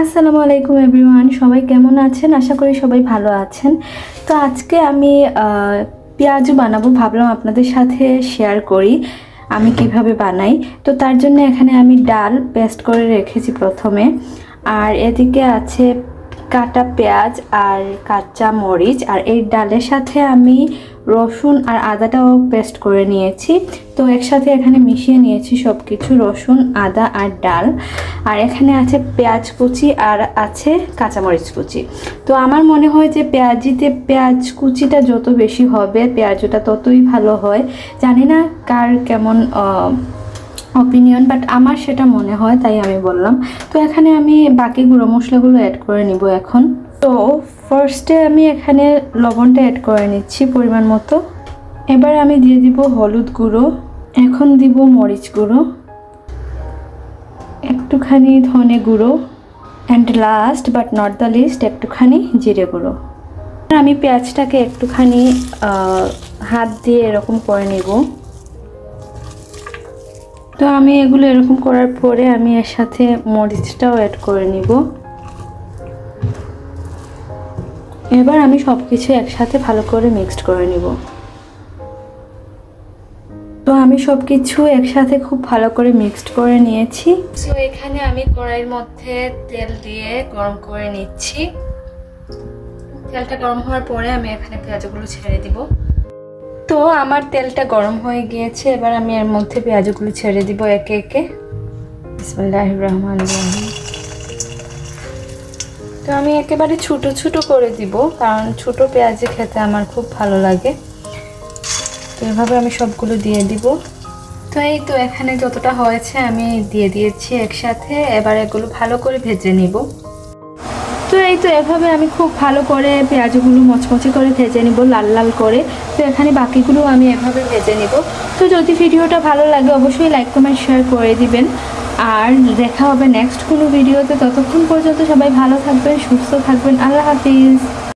আসসালামু আলাইকুম এভরিওয়ান সবাই কেমন আছেন? আশা করি সবাই ভালো আছেন। তো আজকে আমি আহ, পেঁয়াজু বানাবো ভাবলাম আপনাদের সাথে শেয়ার করি আমি কীভাবে বানাই। তো তার জন্য এখানে আমি ডাল পেস্ট করে রেখেছি প্রথমে। আর এদিকে আছে কাটা পেঁয়াজ আর কাঁচা মরিচ। আর এই ডালের সাথে আমি রসুন আর আদাটাও পেস্ট করে নিয়েছি। তো একসাথে এখানে মিশিয়ে নিয়েছি সব কিছু রসুন, আদা আর ডাল। আর এখানে আছে পেঁয়াজ কুচি আর আছে কাঁচামরিচ কুচি। তো আমার মনে হয় যে পেঁয়াজিতে পেঁয়াজ কুচিটা যত বেশি হবে, পেঁয়াজটা ততই ভালো হয়। জানি না কার কেমন অপিনিয়ন বাট আমার সেটা মনে হয়, তাই আমি বললাম। তো এখানে আমি বাকি গুঁড়ো মশলাগুলো অ্যাড করে নিব এখন। তো ফার্স্টে আমি এখানে লবণটা অ্যাড করে নিচ্ছি পরিমাণ মতো। এবার আমি দিয়ে দিব হলুদ গুঁড়ো, এখন দিব মরিচ গুঁড়ো, একটুখানি ধনে গুঁড়ো and last but not the least একটুখানি জিরে গুঁড়ো। আমি পেঁয়াজটাকে একটুখানি হাত দিয়ে এরকম করে নেব। তো আমি এগুলো এরকম করার পরে আমি এর সাথে মরিচটাও অ্যাড করে নিব। এবার আমি সব কিছু একসাথে ভালো করে মিক্সড করে নিব। তো আমি সব কিছু একসাথে খুব ভালো করে মিক্সড করে নিয়েছি। সো এখানে আমি কড়াইয়ের মধ্যে তেল দিয়ে গরম করে নিচ্ছি। তেলটা গরম হওয়ার পরে আমি এখানে পেঁয়াজগুলো ছেড়ে দিব। তো, আমার তেলটা গরম হয়ে গিয়েছে। এবার আমি এর মধ্যে পেঁয়াজগুলো ছেড়ে দিব একে একে। রহমান রহিম। তো আমি একেবারে ছোট ছোট করে দিব, কারণ ছোট পেঁয়াজি খেতে আমার খুব ভালো লাগে। তো এভাবে আমি সবগুলো দিয়ে দিব। তো এই তো এখানে যতটা হয়েছে আমি দিয়ে দিয়েছি একসাথে, এবার এগুলো ভালো করে ভেজে নিব। তো এই তো এভাবে আমি খুব ভালো করে পেঁয়াজগুলো মচমচে করে ভেজে নিব, লাল লাল করে। তো এখানে বাকিগুলো আমি এভাবে ভেজে নিব। তো যদি ভিডিওটা ভালো লাগে, অবশ্যই লাইক কমেন্ট শেয়ার করে দিবেন। আর দেখা হবে নেক্সট কোনো ভিডিওতে ততক্ষণ পর্যন্ত সবাই ভালো থাকবেন, সুস্থ থাকবেন। আল্লাহ হাফিজ।